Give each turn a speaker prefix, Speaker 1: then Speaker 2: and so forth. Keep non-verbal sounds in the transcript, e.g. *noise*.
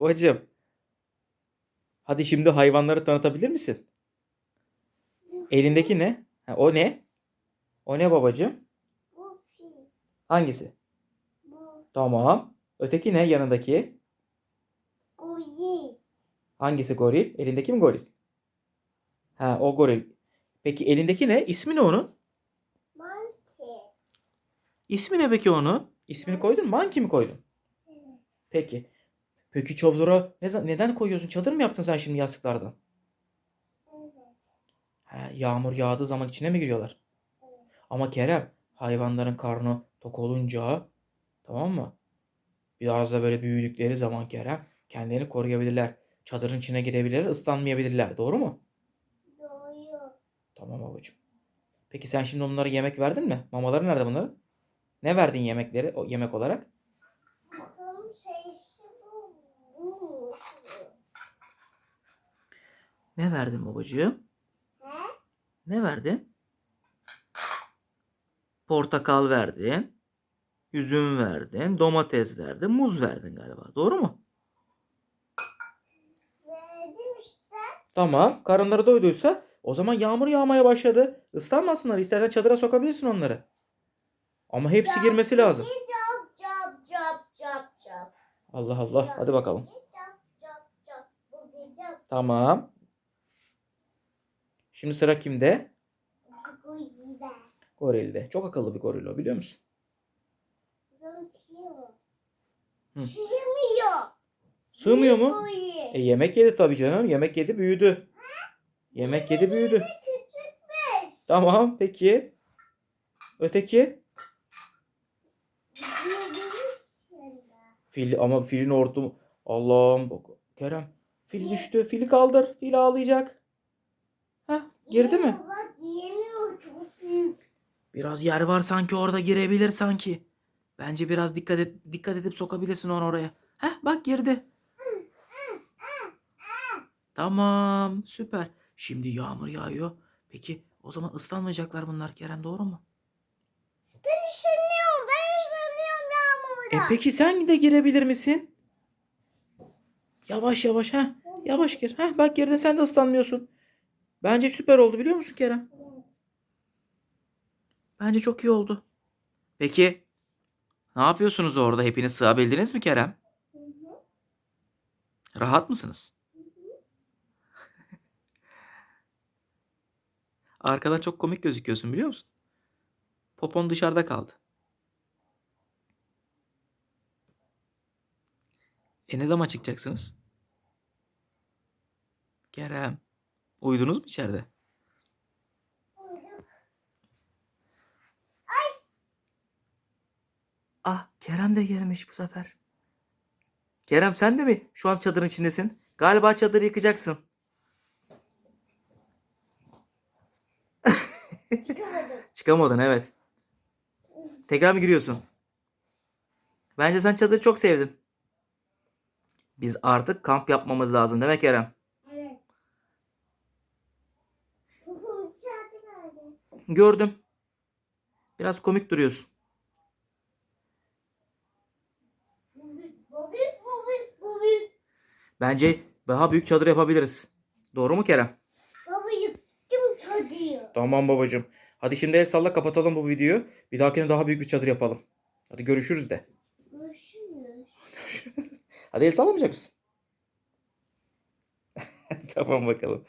Speaker 1: Babacığım. Hadi şimdi hayvanları tanıtabilir misin? Elindeki ne? Ha, o ne? O ne babacığım?
Speaker 2: Bu fil.
Speaker 1: Hangisi?
Speaker 2: Bu
Speaker 1: Tamam. Öteki ne yanındaki?
Speaker 2: goril.
Speaker 1: Hangisi goril? Elindeki mi goril? Ha o goril. Peki elindeki ne? İsmi ne onun?
Speaker 2: Monkey.
Speaker 1: İsmi ne peki onun? İsmini koydun mu? Monkey mi koydun?
Speaker 2: Evet.
Speaker 1: Peki. Peki çadıra ne, neden koyuyorsun? Çadır mı yaptın sen şimdi yastıklardan?
Speaker 2: Evet.
Speaker 1: Ha, yağmur yağdığı zaman içine mi giriyorlar?
Speaker 2: Evet.
Speaker 1: Ama Kerem hayvanların karnı tok olunca tamam mı? Biraz da böyle büyüdükleri zaman Kerem kendilerini koruyabilirler. Çadırın içine girebilirler, ıslanmayabilirler. Doğru mu?
Speaker 2: Doğru.
Speaker 1: Tamam babacığım. Peki sen şimdi onlara yemek verdin mi? Mamaları nerede bunların? Ne verdin yemekleri o yemek olarak?
Speaker 2: Bakalım şeysi bu. Bu.
Speaker 1: Ne verdin babacığım?
Speaker 2: He?
Speaker 1: Ne verdin? Portakal verdin. Üzüm verdin. Domates verdin. Muz verdin galiba. Doğru mu?
Speaker 2: Verdim işte.
Speaker 1: Tamam. Karınları doyduysa o zaman yağmur yağmaya başladı. Islanmasınlar. İstersen çadıra sokabilirsin onları. Ama hepsi girmesi lazım.
Speaker 2: Cap cap cap cap cap.
Speaker 1: Allah Allah. Hadi bakalım.
Speaker 2: Cap cap cap. Bu bir cap.
Speaker 1: Tamam. Şimdi sıra kimde? Gorilde. Çok akıllı bir goril o biliyor musun? Hı.
Speaker 2: Çıkmıyor.
Speaker 1: Sığmıyor mu? E yemek yedi tabii canım. Yemek yedi büyüdü. Yemek yedi büyüdü.
Speaker 2: Küçükmüş.
Speaker 1: Tamam peki. Öteki? Fil ama filin ortu Allah'ım bak. Kerem fil düştü. Fili kaldır. Fil ağlayacak. Girdi mi?
Speaker 2: Bak yiyemiyor çok büyük.
Speaker 1: Biraz yer var sanki orada girebilir sanki. Bence biraz dikkat et, dikkat edip sokabilirsin onu oraya. Heh bak girdi. Tamam süper. Şimdi yağmur yağıyor. Peki o zaman ıslanmayacaklar bunlar Kerem doğru mu?
Speaker 2: Ben üşeniyorum. Ben
Speaker 1: E
Speaker 2: yağmurda.
Speaker 1: peki sen de girebilir misin? Yavaş yavaş ha. Yavaş gir. Ha bak girdi sen de ıslanmıyorsun. Bence süper oldu biliyor musun Kerem? Bence çok iyi oldu. Peki ne yapıyorsunuz orada? Hepiniz sığabildiniz mi Kerem? Rahat mısınız? *laughs* Arkadan çok komik gözüküyorsun biliyor musun? Popon dışarıda kaldı. E ne zaman çıkacaksınız? Kerem. Uyudunuz mu içeride?
Speaker 2: Uyuduk.
Speaker 1: Ah Kerem de gelmiş bu sefer. Kerem sen de mi şu an çadırın içindesin? Galiba çadırı yıkacaksın.
Speaker 2: Çıkamadım. *laughs*
Speaker 1: Çıkamadın evet. Tekrar mı giriyorsun? Bence sen çadırı çok sevdin. Biz artık kamp yapmamız lazım değil mi Kerem?
Speaker 2: Evet. Babam dışarıda kaldı.
Speaker 1: Gördüm. Biraz komik duruyorsun. Bence daha büyük çadır yapabiliriz. Doğru mu Kerem?
Speaker 2: Baba yıktım çadırı.
Speaker 1: Tamam babacığım. Hadi şimdi el salla kapatalım bu videoyu. Bir dahakine daha büyük bir çadır yapalım. Hadi görüşürüz de.
Speaker 2: Görüşürüz.
Speaker 1: Hadi el sallamayacak mısın? *laughs* tamam bakalım.